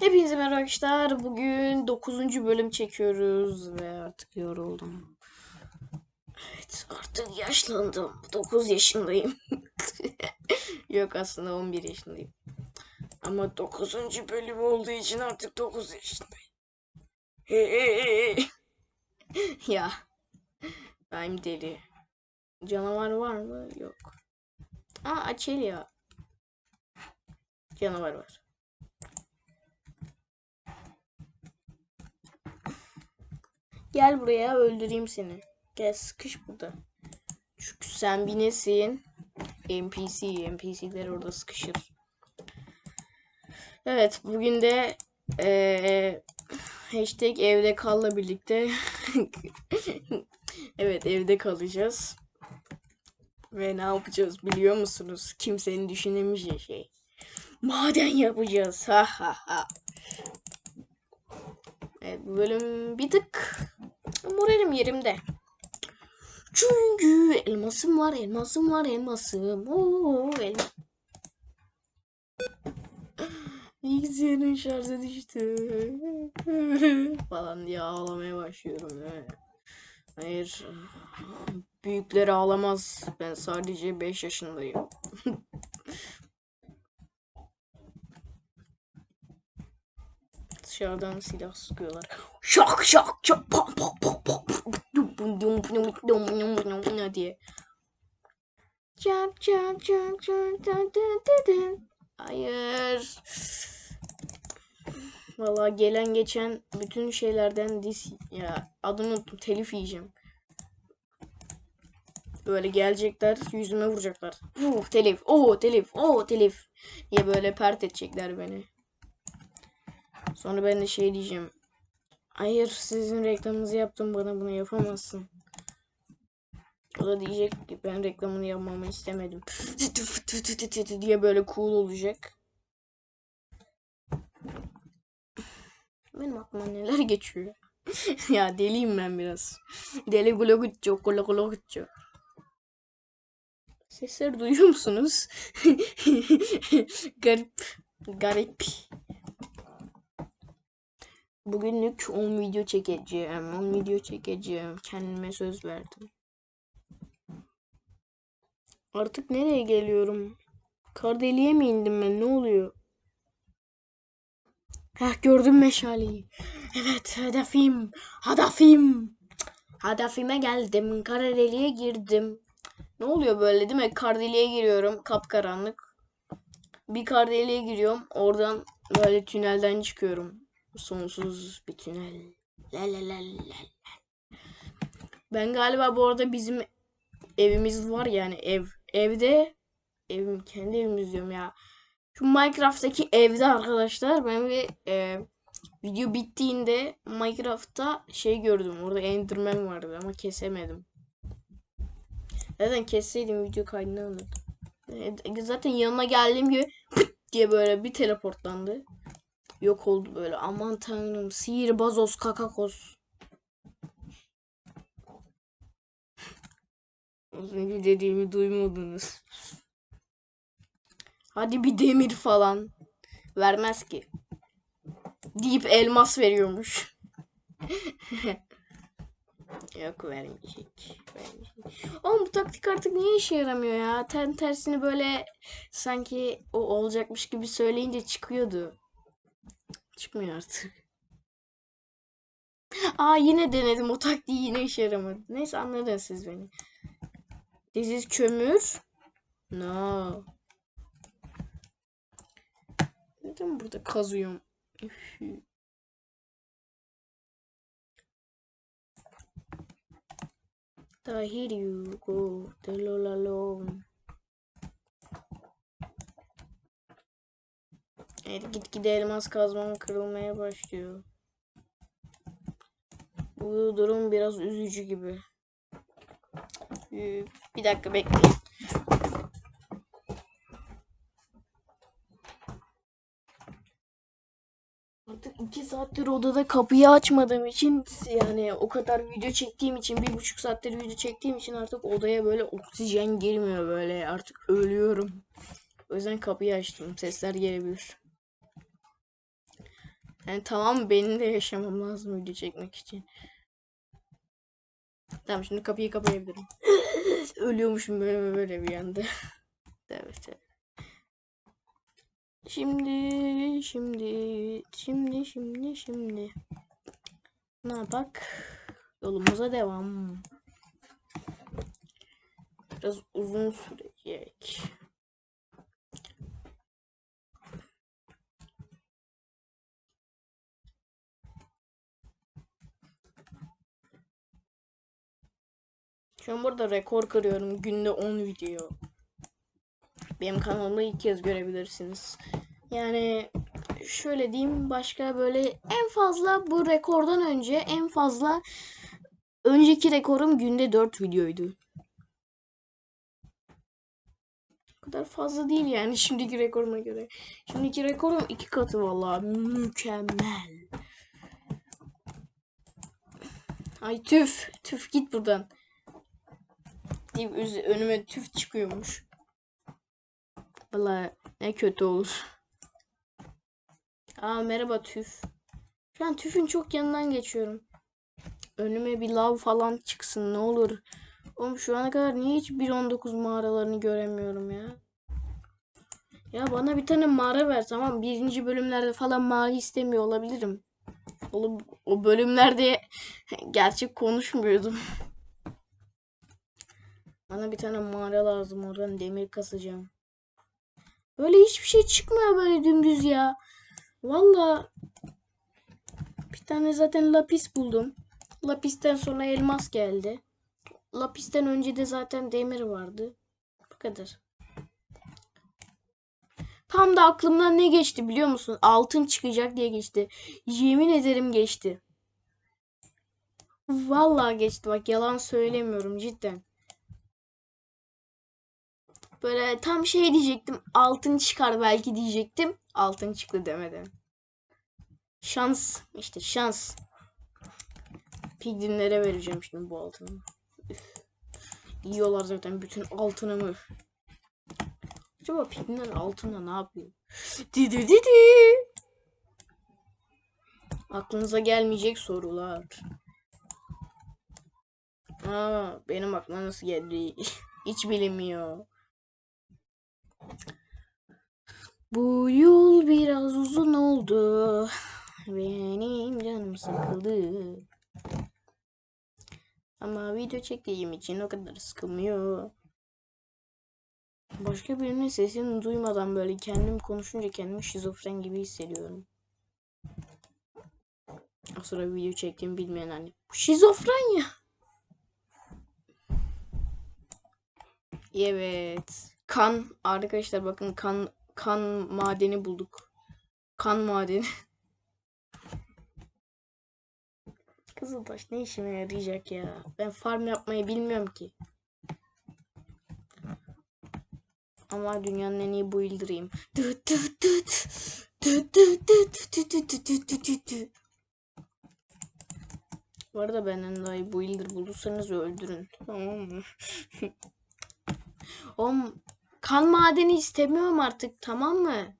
Hepinize merhaba arkadaşlar. Bugün 9. bölüm çekiyoruz ve artık yoruldum. Evet artık yaşlandım. 9 yaşındayım. Yok aslında 11 yaşındayım. Ama 9. bölüm olduğu için artık 9 yaşındayım. ya. Ben deli. Canavar var mı? Yok. Aa Açelya. Canavar var. Gel buraya öldüreyim seni. Gel sıkış burada. Çünkü sen bir nesin? NPC. NPC'ler orada sıkışır. Evet bugün de eee hashtag evde kalla birlikte evet evde kalacağız. Ve ne yapacağız biliyor musunuz? Kimsenin düşünemeyeceği şey. Maden yapacağız. Ha ha ha. Evet, bu bölüm bir tık moralim yerimde. Çünkü elmasım var, elmasım var, elmasım. Oo, elma. Bilgisayarın şarjı düştü. Falan diye ağlamaya başlıyorum. Evet. Hayır. Büyükler ağlamaz. Ben sadece 5 yaşındayım. Dışarıdan silah sıkıyorlar. Şak şak şak pam pam pam pam diye. Çap çap çap çap Hayır. Valla gelen geçen bütün şeylerden dis ya adını unuttum telif yiyeceğim. Böyle gelecekler yüzüme vuracaklar. Uh telif. Oo telif. Oo telif. diye böyle pert edecekler beni. Sonra ben de şey diyeceğim. Hayır sizin reklamınızı yaptım bana bunu yapamazsın. O da diyecek ki ben reklamını yapmamı istemedim. diye böyle cool olacak. Benim aklıma neler geçiyor. ya deliyim ben biraz. Deli glogutçu, glogutçu. Sesleri duyuyor musunuz? garip. Garip. Bugünlük 10 video çekeceğim. 10 video çekeceğim. Kendime söz verdim. Artık nereye geliyorum? Kardeli'ye mi indim ben? Ne oluyor? Heh gördüm meşaleyi. Evet hedefim. Hedefim. Hedefime geldim. Kardeli'ye girdim. Ne oluyor böyle değil mi? Kardeli'ye giriyorum. Kapkaranlık. Bir Kardeli'ye giriyorum. Oradan böyle tünelden çıkıyorum. Sonsuz bir tünel. La la la la. Ben galiba bu arada bizim evimiz var yani ev. Evde evim kendi evimiz diyorum ya. Şu Minecraft'taki evde arkadaşlar ben bir e, video bittiğinde Minecraft'ta şey gördüm. Orada Enderman vardı ama kesemedim. Zaten kesseydim video kaydını alırdım. E, zaten yanına geldiğim gibi diye böyle bir teleportlandı. Yok oldu böyle. Aman tanrım. Sihirbazos kakakos. Az önce dediğimi duymadınız. Hadi bir demir falan. Vermez ki. Deyip elmas veriyormuş. Yok vermeyecek. vermeyecek. Oğlum bu taktik artık niye işe yaramıyor ya? Ten tersini böyle sanki o olacakmış gibi söyleyince çıkıyordu. Çıkmıyor artık. Aa yine denedim o taktiği yine işe yaramadı. Neyse anladınız siz beni. This is kömür. No. Neden burada kazıyorum? The here you go, Evet gitgide elmas kazmam kırılmaya başlıyor. Bu durum biraz üzücü gibi. Bir dakika bekleyin. Artık iki saattir odada kapıyı açmadığım için yani o kadar video çektiğim için bir buçuk saattir video çektiğim için artık odaya böyle oksijen girmiyor böyle artık ölüyorum. O yüzden kapıyı açtım. Sesler gelebilir. Yani tamam benim de yaşamam lazım video çekmek için. Tamam şimdi kapıyı kapayabilirim. Ölüyormuşum böyle böyle bir anda. evet evet. Şimdi şimdi şimdi şimdi şimdi ne yapak? Yolumuza devam. Biraz uzun sürecek. Şu an burada rekor kırıyorum. Günde 10 video. Benim kanalımda ilk kez görebilirsiniz. Yani şöyle diyeyim başka böyle en fazla bu rekordan önce en fazla önceki rekorum günde 4 videoydu. O kadar fazla değil yani şimdiki rekoruma göre. Şimdiki rekorum iki katı vallahi mükemmel. Ay tüf tüf git buradan. Deyip önüme tüf çıkıyormuş. Vallahi ne kötü olur. Aa merhaba tüf. Şu an tüfün çok yanından geçiyorum. Önüme bir lav falan çıksın ne olur. Oğlum şu ana kadar niye hiç 1.19 mağaralarını göremiyorum ya? Ya bana bir tane mağara ver tamam. Birinci bölümlerde falan mağara istemiyor olabilirim. Oğlum o bölümlerde gerçek konuşmuyordum. Bana bir tane mağara lazım oradan demir kasacağım. Böyle hiçbir şey çıkmıyor böyle dümdüz ya. Valla bir tane zaten lapis buldum. Lapisten sonra elmas geldi. Lapisten önce de zaten demir vardı. Bu kadar. Tam da aklımdan ne geçti biliyor musun? Altın çıkacak diye geçti. Yemin ederim geçti. Vallahi geçti bak yalan söylemiyorum cidden. Böyle tam şey diyecektim. Altın çıkar belki diyecektim. Altın çıktı demedim. Şans. işte şans. Piglinlere vereceğim şimdi bu altını. Üf. Yiyorlar zaten bütün altınımı. Acaba piglinler altında ne yapıyor? Di di di di. Aklınıza gelmeyecek sorular. Aa, benim aklıma nasıl geldi? Hiç bilinmiyor. Bu yol biraz uzun oldu. Benim canım sıkıldı. Ama video çektiğim için o kadar sıkılmıyor. Başka birinin sesini duymadan böyle kendim konuşunca kendimi şizofren gibi hissediyorum. O sıra video çektiğimi bilmeyen hani. Bu şizofren ya. Evet. Kan arkadaşlar bakın kan kan madeni bulduk. Kan madeni. Kızıltaş ne işime yarayacak ya? Ben farm yapmayı bilmiyorum ki. Ama dünyanın en iyi builder'ıyım. Bu arada benden daha iyi builder bulursanız öldürün. Tamam mı? Oğlum kan madeni istemiyorum artık tamam mı?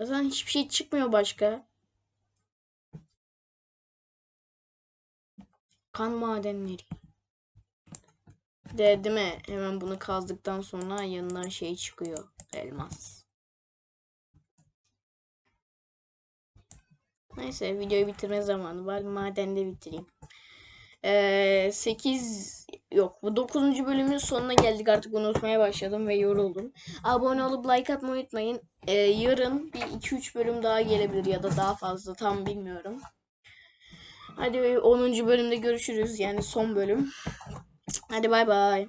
Zaten hiçbir şey çıkmıyor başka. Kan madenleri. De değil mi? Hemen bunu kazdıktan sonra yanından şey çıkıyor. Elmas. Neyse videoyu bitirme zamanı var. Madende bitireyim. Ee, 8 yok bu 9. bölümün sonuna geldik artık unutmaya başladım ve yoruldum. Abone olup like atmayı unutmayın. Ee, yarın bir 2-3 bölüm daha gelebilir ya da daha fazla tam bilmiyorum. Hadi 10. bölümde görüşürüz yani son bölüm. Hadi bay bay.